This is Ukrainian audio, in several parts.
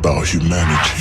about humanity.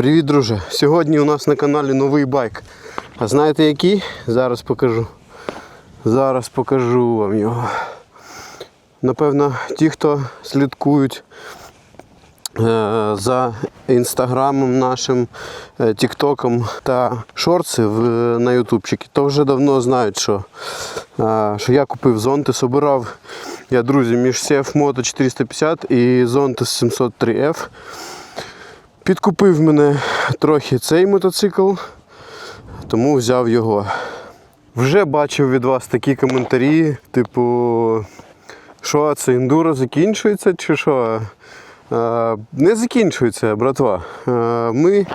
Привіт, друже! Сьогодні у нас на каналі новий байк. А знаєте який? Зараз покажу. Зараз покажу вам його. Напевно, ті, хто слідкують е, за інстаграмом нашим, е, тіктоком та шорти на ютубчики, то вже давно знають, що, е, що я купив зонти, собирав я, друзі, між CF Moto 450 і Zontes 703F. Підкупив мене трохи цей мотоцикл, тому взяв його. Вже бачив від вас такі коментарі, типу, що це ендуро закінчується чи що? Не закінчується, братва. Ми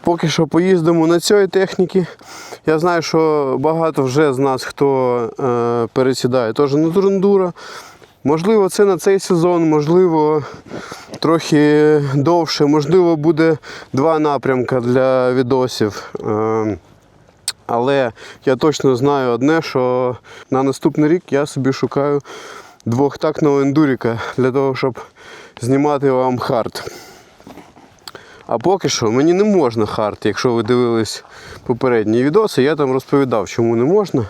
поки що поїздимо на цій техніці. Я знаю, що багато вже з нас хто е, пересідає теж на турендуро. Можливо, це на цей сезон, можливо, трохи довше, можливо, буде два напрямки для відосів. Е, Але я точно знаю одне, що на наступний рік я собі шукаю двохтактного ендуріка для того, щоб знімати вам хард. А поки що мені не можна хард, якщо ви дивились попередні відоси, я там розповідав, чому не можна.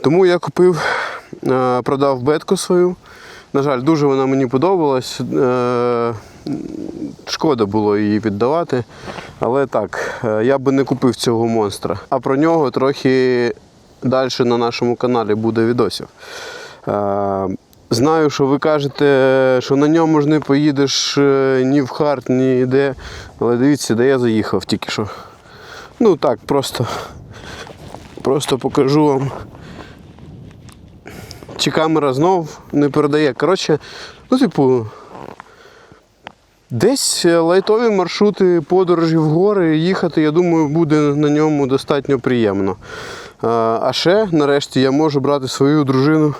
Тому я купив, продав бетку свою. На жаль, дуже вона мені подобалась. Е, Шкода було її віддавати. Але так, е, я би не купив цього монстра. А про нього трохи далі на нашому каналі буде відосів. Е, Знаю, що ви кажете, що на ньому ж не поїдеш е, ні в хард, ні де. Але дивіться, де я заїхав тільки що. Ну так, просто, просто покажу вам. Чи камера знов не передає. Коротше, ну, типу, десь лайтові маршрути подорожі в гори їхати, я думаю, буде на ньому достатньо приємно. А, А ще, нарешті, я можу брати свою дружину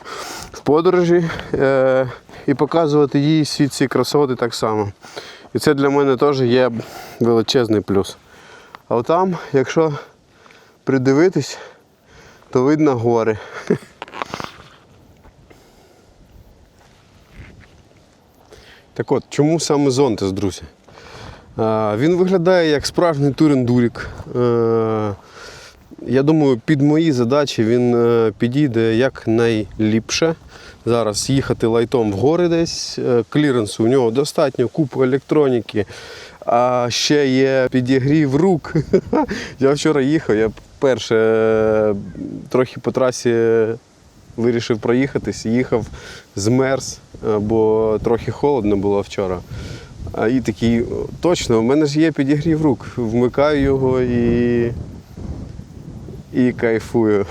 в подорожі е, і показувати їй всі ці красоти так само. І це для мене теж є величезний плюс. А там, якщо придивитись, то видно гори. Так от, чому саме Зонтес, друзі? Він виглядає як справжній турендурік. Е, Я думаю, під мої задачі він е, підійде якнайліпше. Зараз їхати лайтом в гори десь. Е, Кліренсу у нього достатньо, купу електроніки. А ще є підігрів рук. Я вчора їхав, я перше трохи по трасі вирішив проїхатись, їхав змерз, е, бо трохи холодно було вчора. І такий, точно, в мене ж є підігрів рук. Вмикаю його і. І кайфую.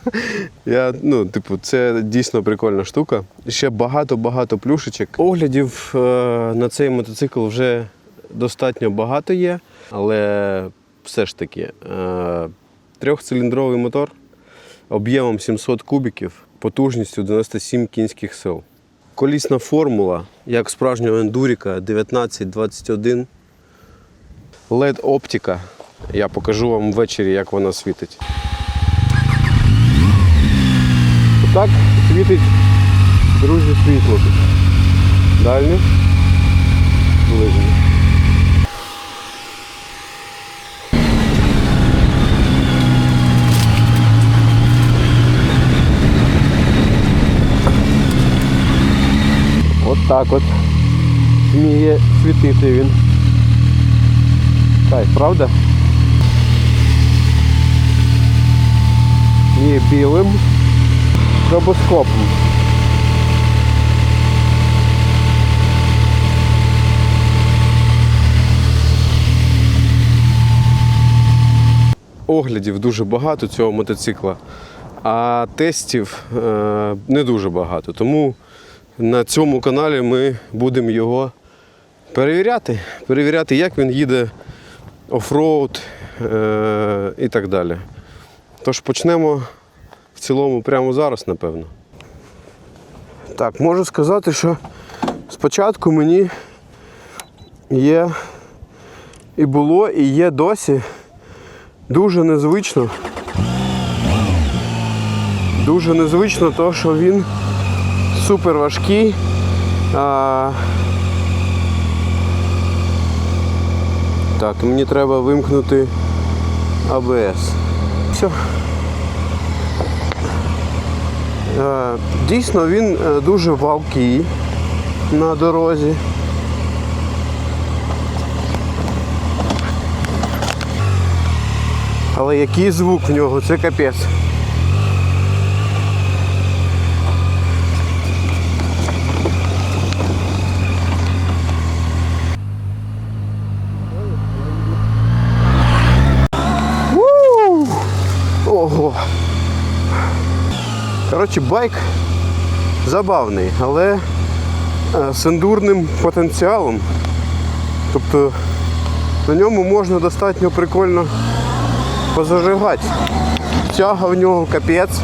Я, ну, типу, це дійсно прикольна штука. Ще багато-багато плюшечок. Оглядів е, на цей мотоцикл вже достатньо багато є, але все ж таки е, трьохциліндровий мотор об'ємом 700 кубіків, потужністю 97 кінських сил. Колісна формула, як справжнього ендуріка 1921. LED оптика. Я покажу вам ввечері, як вона світить. Так світить, друзі, світло тут. Дальнє. так от вміє світити він. Кайф, правда? Є білим робоскопом. Оглядів дуже багато цього мотоцикла, а тестів е, не дуже багато. Тому на цьому каналі ми будемо його перевіряти, перевіряти, як він їде офроуд е, і так далі. Тож почнемо в цілому прямо зараз, напевно. Так, можу сказати, що спочатку мені є і було, і є досі дуже незвично. Дуже незвично то, що він супер важкий. А... Так, мені треба вимкнути АБС. Все. Дійсно, він е, дуже валкий на дорозі. Але який звук в нього, це капець. У! Ого. Коротше, байк забавний, але е, з ендурним потенціалом. Тобто на ньому можна достатньо прикольно позажигати. Тяга в нього капець.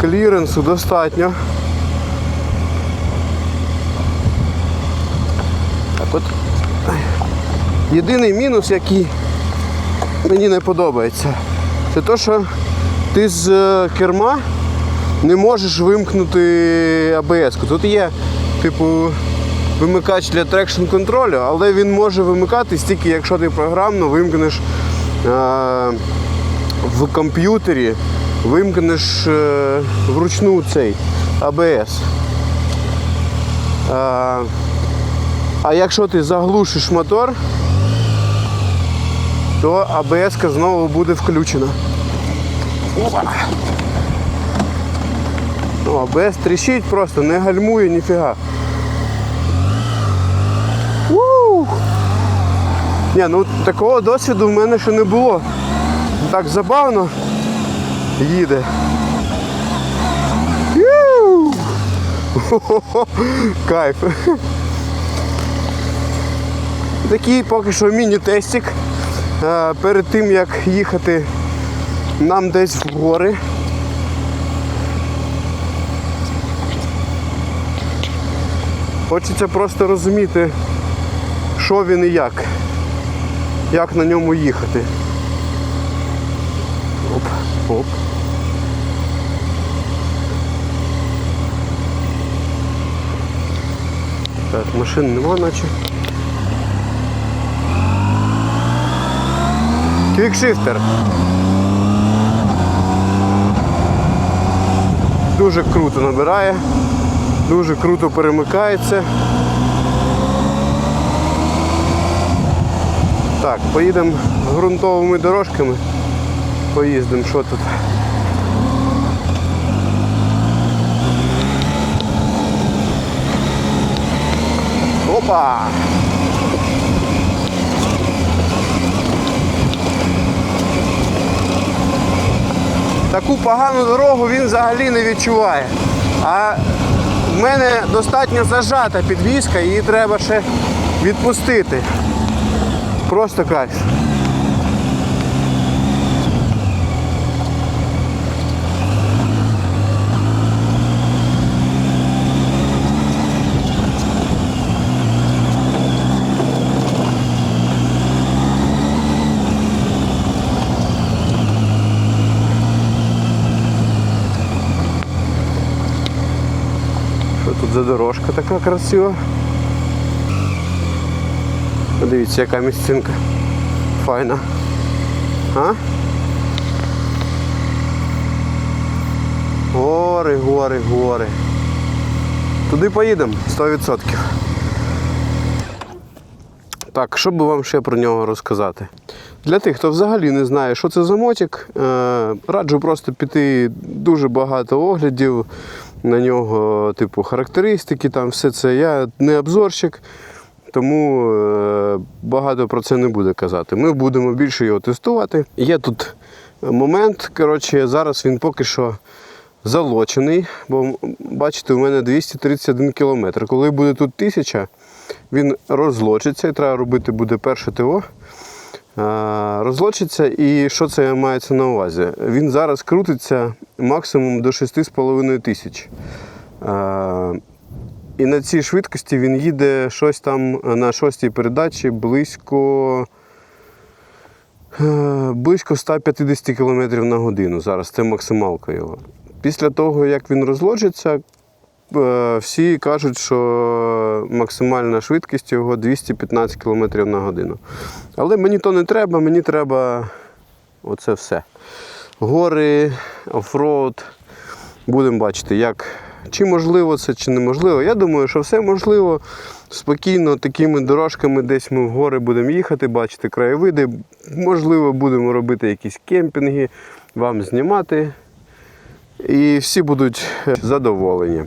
Кліренсу достатньо. Так от. Єдиний мінус, який мені не подобається, це те, що ти з е, керма не можеш вимкнути АБС. Тут є, типу, вимикач для трекшн контролю, але він може вимикатись тільки якщо ти програмно вимкнеш е, в комп'ютері, вимкнеш е, вручну цей АБС. Е, а якщо ти заглушиш мотор, то АБС знову буде включена. Опа. Ну, АБС тріщить просто, не гальмує ніфіга. Ні, ну такого досвіду в мене ще не було. Так забавно їде. Кайф. Такий поки що міні-тестик. Е, Перед тим як їхати нам десь в гори. Хочеться просто розуміти, що він і як. Як на ньому їхати. Оп, оп. Так, машин нема наче. Квікшифтер. Дуже круто набирає, дуже круто перемикається. Так, поїдемо ґрунтовими дорожками. Поїздимо, що тут. Опа! Таку погану дорогу він взагалі не відчуває. А в мене достатньо зажата підвізка, її треба ще відпустити. Просто кайф. За дорожка така красива? Подивіться, яка місцинка. Файна. А? Гори, гори, гори. Туди поїдемо 100%. Так, що би вам ще про нього розказати? Для тих, хто взагалі не знає, що це за мотик, е, раджу просто піти дуже багато оглядів на нього, типу характеристики, там все це. Я не обзорщик, тому е, багато про це не буде казати. Ми будемо більше його тестувати. Є тут момент, коротше, зараз він поки що залочений, бо бачите, у мене 231 кілометр. Коли буде тут 1000, він розлочиться і треба робити буде перше ТО. Розлочиться і що це мається на увазі? Він зараз крутиться максимум до 6,5 тисяч. І на цій швидкості він їде щось там на шостій передачі близько, е, близько 150 км на годину. Зараз це максималка його. Після того, як він розлочиться, е, всі кажуть, що максимальна швидкість його 215 км на годину. Але мені то не треба, мені треба оце все. Гори, офроуд. Будемо бачити, як, чи можливо це, чи неможливо. Я думаю, що все можливо. Спокійно такими дорожками десь ми в гори будемо їхати, бачити краєвиди. Можливо, будемо робити якісь кемпінги, вам знімати. І всі будуть е, задоволені.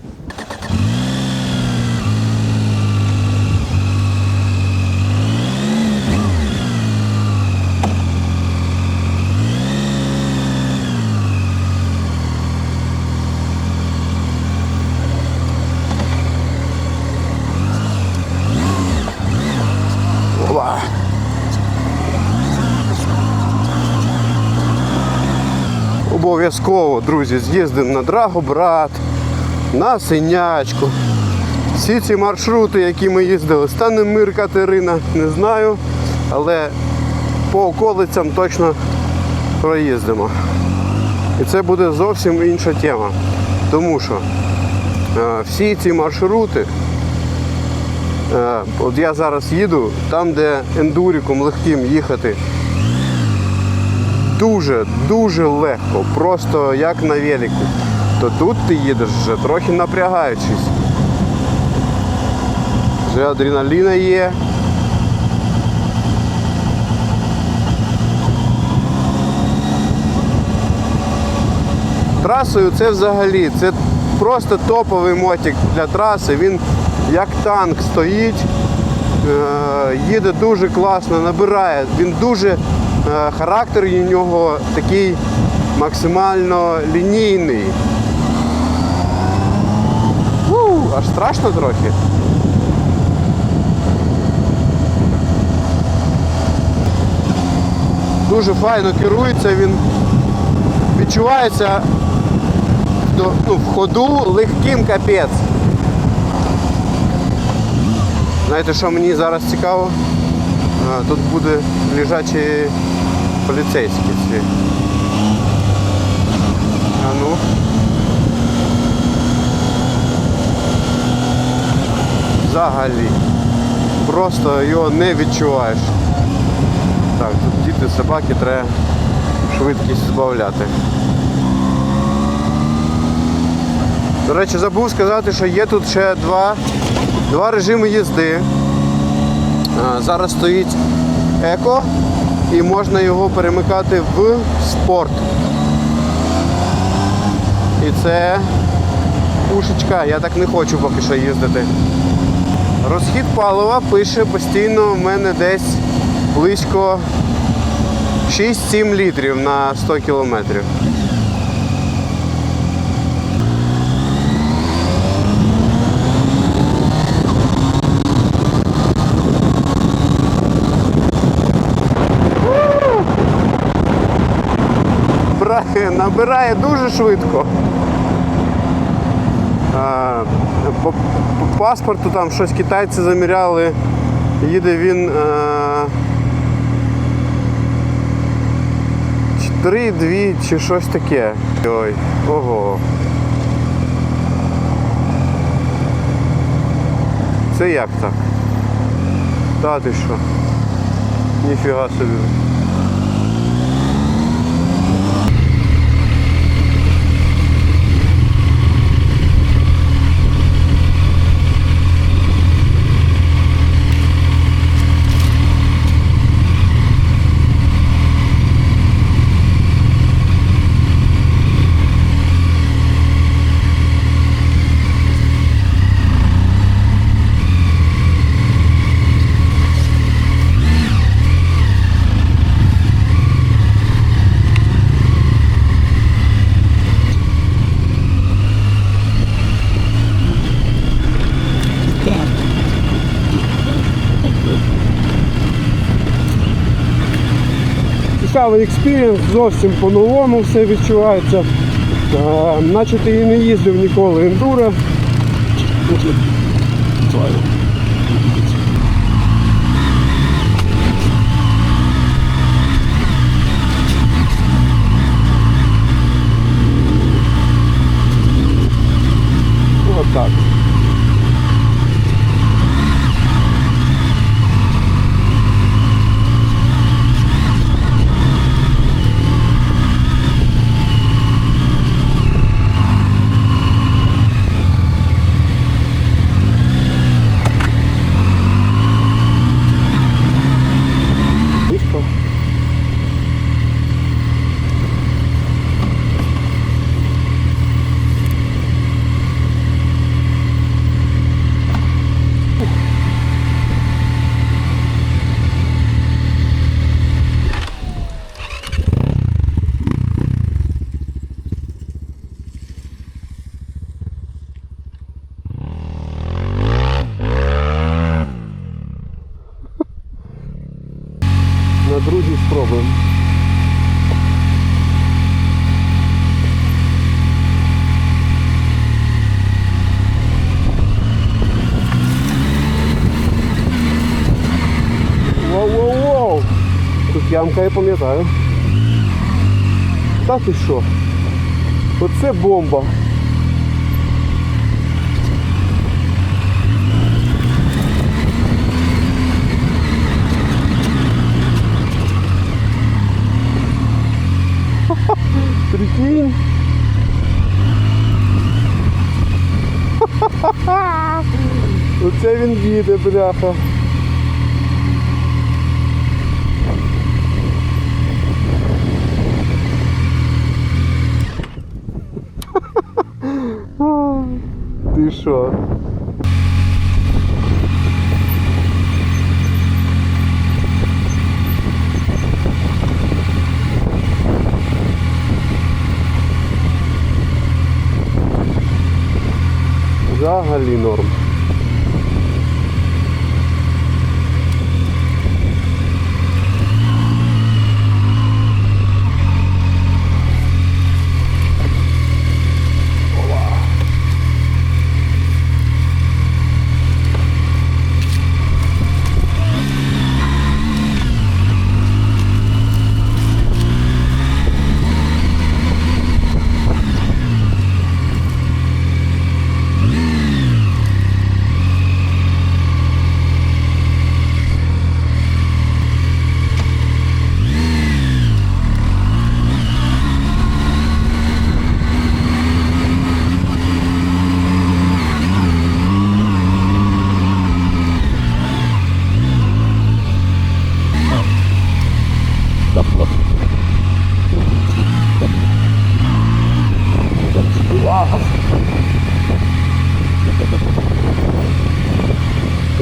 Опа. Обов'язково, друзі, з'їздимо на Драгобрат, на Синячку. Всі ці маршрути, які ми їздили, Станемир, Катерина, не знаю, але по околицям точно проїздимо. І це буде зовсім інша тема. Тому що е, всі ці маршрути, е, от я зараз їду, там, де ендуріком легким їхати дуже, дуже легко, просто як на велику, то тут ти їдеш вже трохи напрягаючись. Вже адреналіна є. Трасою це взагалі, це просто топовий мотик для траси. Він як танк стоїть, е, їде дуже класно, набирає. Він дуже характер у нього такий максимально лінійний. У, аж страшно трохи. Дуже файно керується, він відчувається ну, в ходу легким капець. Знаєте, що мені зараз цікаво? Тут буде лежачі поліцейські всі. А ну. Взагалі. Просто його не відчуваєш. Так, тут діти, собаки, треба швидкість збавляти. До речі, забув сказати, що є тут ще два, два режими їзди. Зараз стоїть еко і можна його перемикати в спорт. І це пушечка, я так не хочу поки що їздити. Розхід палива пише постійно в мене десь близько 6-7 літрів на 100 кілометрів. Набирає, дуже швидко. По, по паспорту там щось китайці заміряли. Їде він 3-2 чи щось таке. Ой, ого. Це як так? Та ти що? Ніфіга собі. Цікавий експірієнс, зовсім по-новому все відчувається. Е, наче ти і не їздив ніколи ендуро. Вот так. Близько. На другій спробуємо. Воу-воу-воу! Тут ямка, я пам'ятаю. Та що? Оце бомба. Прикинь. Оце він їде, бляха. Ти що? Взагалі норм.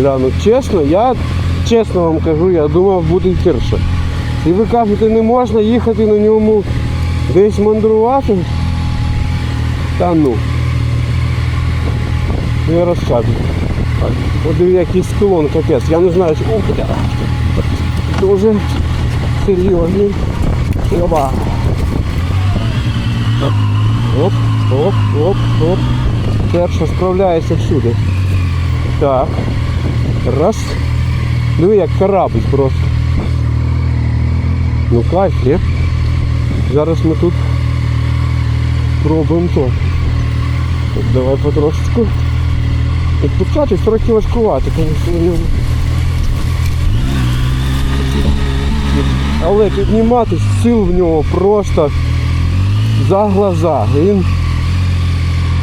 Бля, ну чесно, я чесно вам кажу, я думав буде гірше. І ви кажете, не можна їхати на ньому десь мандрувати. Та ну. Я розказую. Подиви, який склон, капець. Я не знаю, що... О. Дуже серйозний. Оба. Оп, оп, оп, оп. Перша справляється всюди. Так. Раз. Диви, як корабль просто. Ну кайф, ні? Зараз ми тут пробуємо то. Так, давай потрошечку. Відпускати трохи важкувати, звісно. Але підніматись сил в нього просто за глаза. Він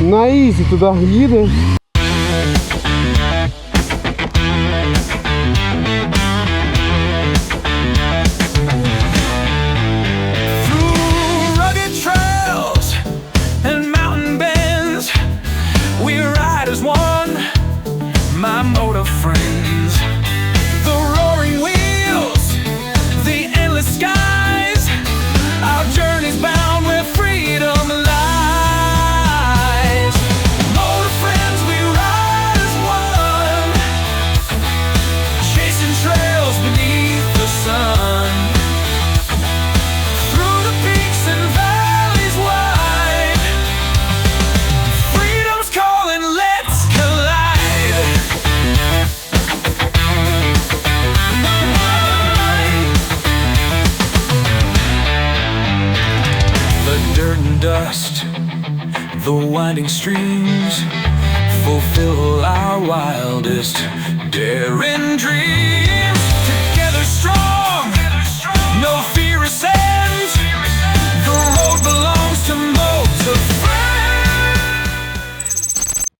на ізі туди їде. winding stream.